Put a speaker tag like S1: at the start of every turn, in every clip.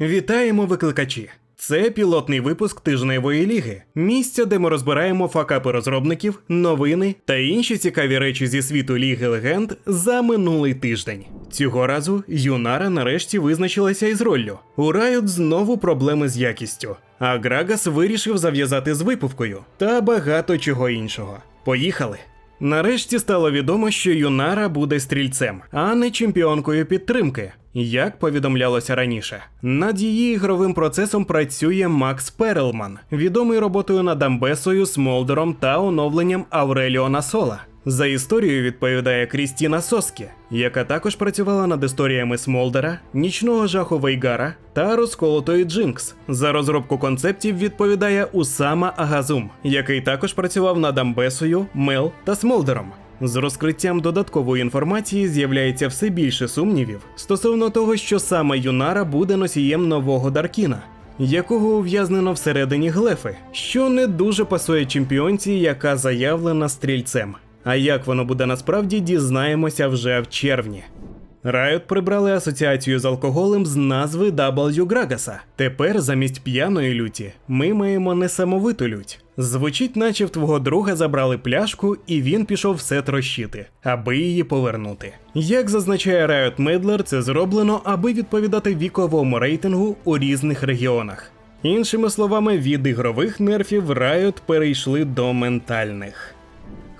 S1: Вітаємо викликачі! Це пілотний випуск тижневої ліги, місця, де ми розбираємо факапи розробників, новини та інші цікаві речі зі світу Ліги Легенд за минулий тиждень. Цього разу Юнара нарешті визначилася із роллю. У Riot знову проблеми з якістю, а Грагас вирішив зав'язати з випивкою та багато чого іншого. Поїхали! Нарешті стало відомо, що Юнара буде стрільцем, а не чемпіонкою підтримки, як повідомлялося раніше. Над її ігровим процесом працює Макс Перелман, відомий роботою над Амбесою, Смолдером та оновленням Авреліона Сола. За історією відповідає Крістіна Соскі, яка також працювала над історіями Смолдера, нічного жаху Вейгара та розколотої Джинкс. За розробку концептів відповідає Усама Агазум, який також працював над Амбесою, Мел та Смолдером. З розкриттям додаткової інформації з'являється все більше сумнівів стосовно того, що саме Юнара буде носієм нового Даркіна. Якого ув'язнено всередині глефи, що не дуже пасує чемпіонці, яка заявлена стрільцем. А як воно буде насправді, дізнаємося вже в червні. Riot прибрали асоціацію з алкоголем з назви W Грагаса. Тепер замість п'яної люті ми маємо несамовиту лють. Звучить, наче в твого друга забрали пляшку, і він пішов все трощити, аби її повернути. Як зазначає Riot Medler, це зроблено, аби відповідати віковому рейтингу у різних регіонах. Іншими словами, від ігрових нерфів Riot перейшли до ментальних.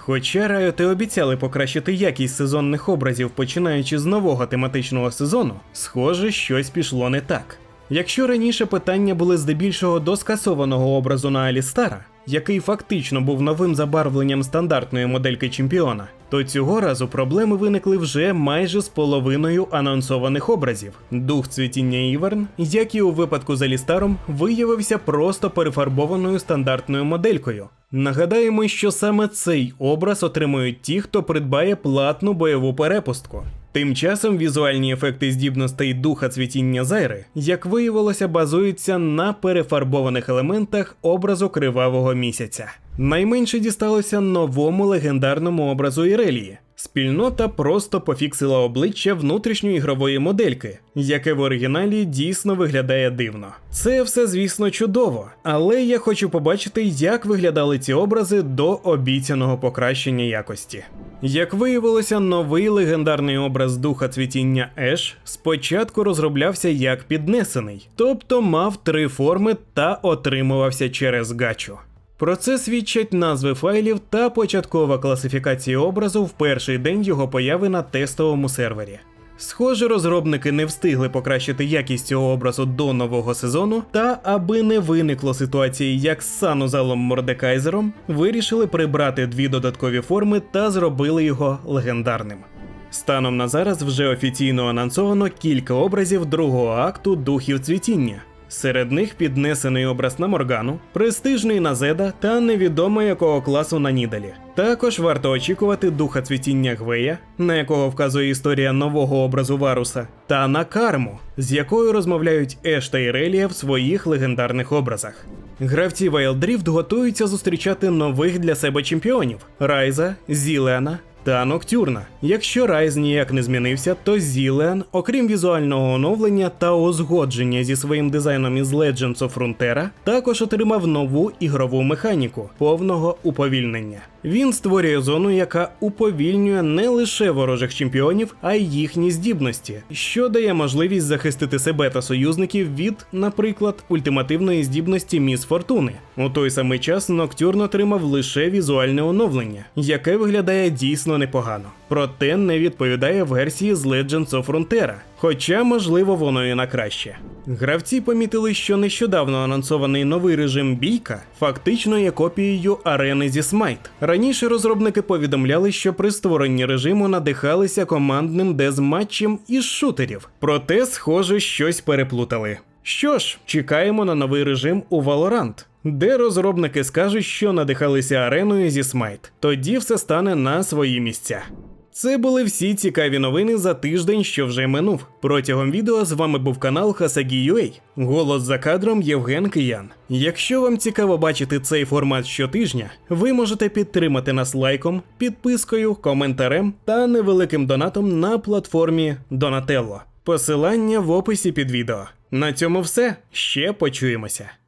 S1: Хоча Riot обіцяли покращити якість сезонних образів, починаючи з нового тематичного сезону, схоже, щось пішло не так. Якщо раніше питання були здебільшого до скасованого образу на Алістара, який фактично був новим забарвленням стандартної модельки чемпіона, то цього разу проблеми виникли вже майже з половиною анонсованих образів. Дух цвітіння Іверн, як і у випадку з Алістаром, виявився просто перефарбованою стандартною моделькою. Нагадаємо, що саме цей образ отримують ті, хто придбає платну бойову перепустку. Тим часом візуальні ефекти здібностей духа цвітіння Зайри, як виявилося, базуються на перефарбованих елементах образу кривавого місяця. Найменше дісталося новому легендарному образу Ірелії. Спільнота просто пофіксила обличчя внутрішньої ігрової модельки, яке в оригіналі дійсно виглядає дивно. Це все, звісно, чудово, але я хочу побачити, як виглядали ці образи до обіцяного покращення якості. Як виявилося, новий легендарний образ духа цвітіння Еш спочатку розроблявся як піднесений, тобто мав три форми та отримувався через гачу. Про це свідчать назви файлів та початкова класифікація образу в перший день його появи на тестовому сервері. Схоже, розробники не встигли покращити якість цього образу до нового сезону, та аби не виникло ситуації, як з санузалом Мордекайзером, вирішили прибрати дві додаткові форми та зробили його легендарним. Станом на зараз вже офіційно анонсовано кілька образів другого акту духів цвітіння. Серед них піднесений образ на Моргану, престижний на Зеда та невідомо якого класу на Нідалі. Також варто очікувати духа цвітіння Гвея, на якого вказує історія нового образу Варуса, та на карму, з якою розмовляють Еш та Ірелія в своїх легендарних образах. Гравці Rift готуються зустрічати нових для себе чемпіонів Райза, Зілена та Ноктюрна. Якщо Райз ніяк не змінився, то Зілен, окрім візуального оновлення та узгодження зі своїм дизайном із Legends of Frontera, також отримав нову ігрову механіку повного уповільнення. Він створює зону, яка уповільнює не лише ворожих чемпіонів, а й їхні здібності, що дає можливість захистити себе та союзників від, наприклад, ультимативної здібності Міс Фортуни. У той самий час Ноктюрн отримав лише візуальне оновлення, яке виглядає дійсно непогано. Проте не відповідає версії з Legends of Frontera, хоча, можливо, воно і на краще. Гравці помітили, що нещодавно анонсований новий режим бійка фактично є копією арени зі Смайт. Раніше розробники повідомляли, що при створенні режиму надихалися командним дезматчем із шутерів, проте, схоже, щось переплутали. Що ж, чекаємо на новий режим у Valorant, де розробники скажуть, що надихалися ареною зі Смайт. Тоді все стане на свої місця. Це були всі цікаві новини за тиждень, що вже минув. Протягом відео з вами був канал Hasagi.ua. Голос за кадром Євген Киян. Якщо вам цікаво бачити цей формат щотижня, ви можете підтримати нас лайком, підпискою, коментарем та невеликим донатом на платформі Donatello. Посилання в описі під відео. На цьому все. Ще почуємося.